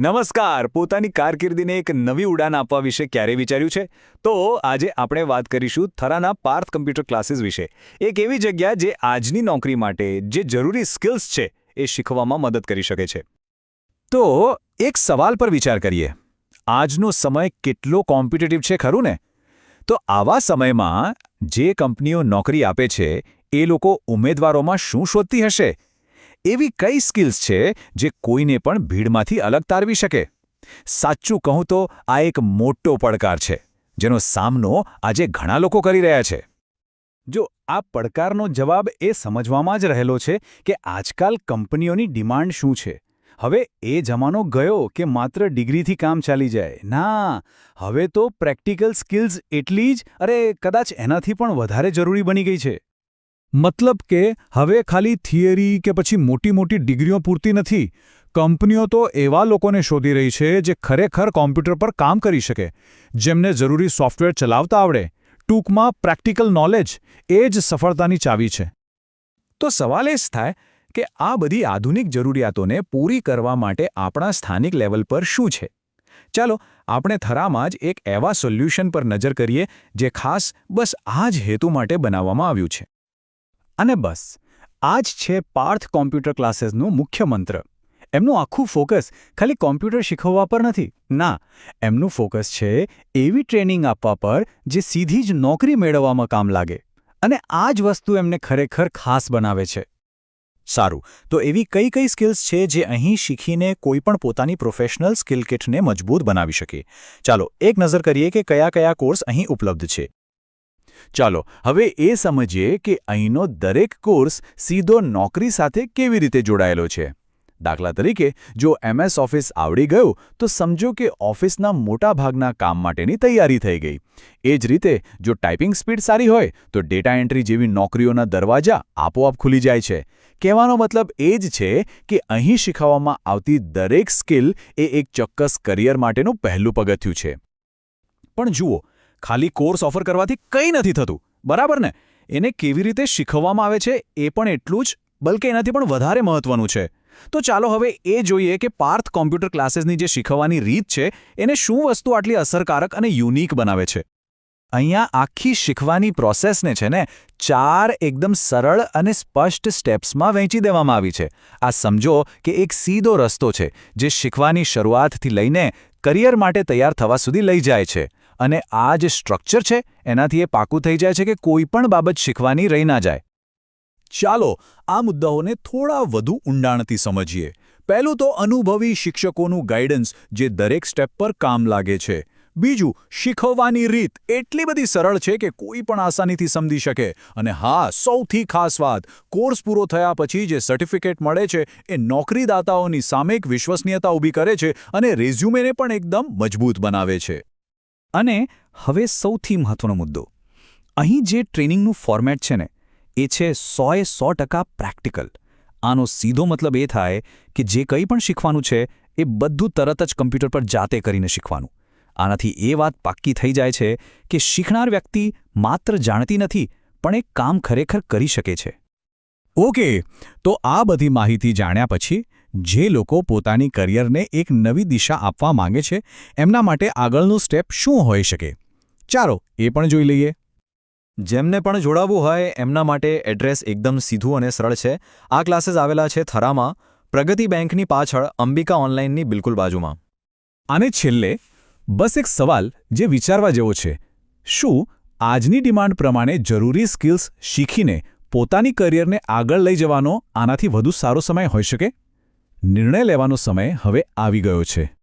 નમસ્કાર. પોતાની કારકિર્દીને એક નવી ઉડાન આપવા વિશે ક્યારે વિચાર્યું છે? તો આજે આપણે વાત કરીશું થરાના પાર્થ કમ્પ્યુટર ક્લાસીસ વિશે. એક એવી જગ્યા જે આજની નોકરી માટે, જે જરૂરી સ્કિલ્સ છે, એ શીખવામાં મદદ કરી શકે છે. તો એક સવાલ પર વિચાર કરીએ. આજનો સમય કેટલો કોમ્પિટિટિવ છે, ખરું ને? તો આવા સમયમાં જે કંપનીઓ નોકરી આપે છે, એ લોકો ઉમેદવારોમાં શું શોધતી હશે? એવી કઈ સ્કિલ્સ છે જે કોઈને પણ ભીડમાંથી અલગ તારવી શકે? સાચું કહું તો આ એક મોટો પડકાર છે, જેનો સામનો આજે ઘણા લોકો કરી રહ્યા છે. જો આ પડકારનો જવાબ એ સમજવામાં જ રહેલો છે કે આજકાલ કંપનીઓની ડિમાન્ડ શું છે. હવે એ જમાનો ગયો કે માત્ર ડિગ્રીથી કામ ચાલી જાય. ના, હવે તો પ્રેક્ટિકલ સ્કિલ્સ એટલી જ, અરે કદાચ એનાથી પણ વધારે જરૂરી બની ગઈ છે. મતલબ કે હવે ખાલી થિયરી કે પછી મોટી મોટી ડિગ્રીઓ પૂરતી નથી. કંપનીઓ તો એવા લોકોને શોધી રહી છે જે ખરેખર કોમ્પ્યુટર પર કામ કરી શકે, જેમને જરૂરી સોફ્ટવેર ચલાવતા આવડે. ટૂંકમાં પ્રેક્ટિકલ નોલેજ એ જ સફળતાની ચાવી છે. તો સવાલ એ જ થાય કે આ બધી આધુનિક જરૂરિયાતોને પૂરી કરવા માટે આપણા સ્થાનિક લેવલ પર શું છે? ચાલો, આપણે થરામાં જ એક એવા સોલ્યુશન પર નજર કરીએ જે ખાસ બસ આ જ હેતુ માટે બનાવવામાં આવ્યું છે. અને બસ આ જ છે પાર્થ કોમ્પ્યુટર ક્લાસીસનું મુખ્ય મંત્ર. એમનું આખું ફોકસ ખાલી કોમ્પ્યુટર શીખવવા પર નથી. ના, એમનું ફોકસ છે એવી ટ્રેનિંગ આપવા પર જે સીધી જ નોકરી મેળવવામાં કામ લાગે. અને આ જ વસ્તુ એમને ખરેખર ખાસ બનાવે છે. સારું, તો એવી કઈ કઈ સ્કિલ્સ છે જે અહીં શીખીને કોઈ પણ પોતાની પ્રોફેશનલ સ્કિલ કિટને મજબૂત બનાવી શકે? ચાલો, એક નજર કરીએ કે કયા કયા કોર્સ અહીં ઉપલબ્ધ છે. ચાલો, હવે એ સમજીએ કે અહીંનો દરેક કોર્સ સીધો નોકરી સાથે કેવી રીતે જોડાયેલો છે. દાખલા તરીકે, જો એમએસ ઓફિસ આવડી ગયું, તો સમજો કે ઓફિસના મોટા ભાગના કામ માટેની તૈયારી થઈ ગઈ. એ જ રીતે, જો ટાઈપિંગ સ્પીડ સારી હોય, તો ડેટા એન્ટ્રી જેવી નોકરીઓના દરવાજા આપોઆપ ખુલી જાય છે. કહેવાનો મતલબ એ જ છે કે અહીં શીખવવામાં આવતી દરેક સ્કિલ એ એક ચોક્કસ કરિયર માટેનું પહેલું પગથિયું છે. પણ જુઓ ખાલી કોર્સ ઓફર કરવાથી કંઈ નથી થતું. બરાબર ને? એને કેવી રીતે શીખવવામાં આવે છે એ પણ એટલું જ, બલકે એનાથી પણ વધારે મહત્વનું છે. તો ચાલો હવે એ જોઈએ કે પાર્થ કોમ્પ્યુટર ક્લાસીસની જે શીખવવાની રીત છે, એને શું વસ્તુ આટલી અસરકારક અને યુનિક બનાવે છે? અહીંયા આખી શીખવાની પ્રોસેસને છે ને, ચાર એકદમ સરળ અને સ્પષ્ટ સ્ટેપ્સમાં વહેંચી દેવામાં આવી છે. આ સમજો કે એક સીધો રસ્તો છે, જે શીખવાની શરૂઆતથી લઈને કરિયર માટે તૈયાર થવા સુધી લઈ જાય છે. અને આ જે સ્ટ્રક્ચર છે, એનાથી એ પાકું થઈ જાય છે કે કોઈ પણ બાબત શીખવાની રહી ના જાય. ચાલો આ મુદ્દાઓને થોડા વધુ ઊંડાણથી સમજીએ. પહેલું તો અનુભવી શિક્ષકોનું ગાઈડન્સ જે દરેક સ્ટેપ પર કામ લાગે છે. બીજું, શીખવવાની રીત એટલી બધી સરળ છે કે કોઈ પણ આસાનીથી સમજી શકે. અને હા, સૌથી ખાસ વાત કોર્સ પૂરો થયા પછી જે સર્ટિફિકેટ મળે છે, એ નોકરીદાતાઓની સામે વિશ્વસનીયતા ઊભી કરે છે અને રેઝ્યુમેને પણ એકદમ મજબૂત બનાવે છે. અને હવે સૌથી મહત્વનો મુદ્દો. અહીં જે ટ્રેનિંગનું ફોર્મેટ છે ને, એ છે સોએ સો ટકા પ્રેક્ટિકલ. આનો સીધો મતલબ એ થાય કે જે કંઈ પણ શીખવાનું છે, એ બધું તરત જ કમ્પ્યુટર પર જાતે કરીને શીખવાનું. આનાથી એ વાત પાક્કી થઈ જાય છે કે શીખનાર વ્યક્તિ માત્ર જાણતી નથી, પણ એ કામ ખરેખર કરી શકે છે. ઓકે, તો આ બધી માહિતી જાણ્યા પછી જે લોકો પોતાની કરિયરને એક નવી દિશા આપવા માંગે છે, એમના માટે આગળનું સ્ટેપ શું હોઈ શકે? ચાલો એ પણ જોઈ લઈએ. જેમને પણ જોડાવવું હોય, એમના માટે એડ્રેસ એકદમ સીધું અને સરળ છે. આ ક્લાસીસ આવેલા છે થરામાં, પ્રગતિ બેંકની પાછળ, અંબિકા ઓનલાઇનની બિલકુલ બાજુમાં. અને છેલ્લે, બસ એક સવાલ જે વિચારવા જેવો છે. શું આજની ડિમાન્ડ પ્રમાણે જરૂરી સ્કિલ્સ શીખીને પોતાની કરિયરને આગળ લઈ જવાનો આનાથી વધુ સારો સમય હોઈ શકે? નિર્ણય લેવાનો સમય હવે આવી ગયો છે.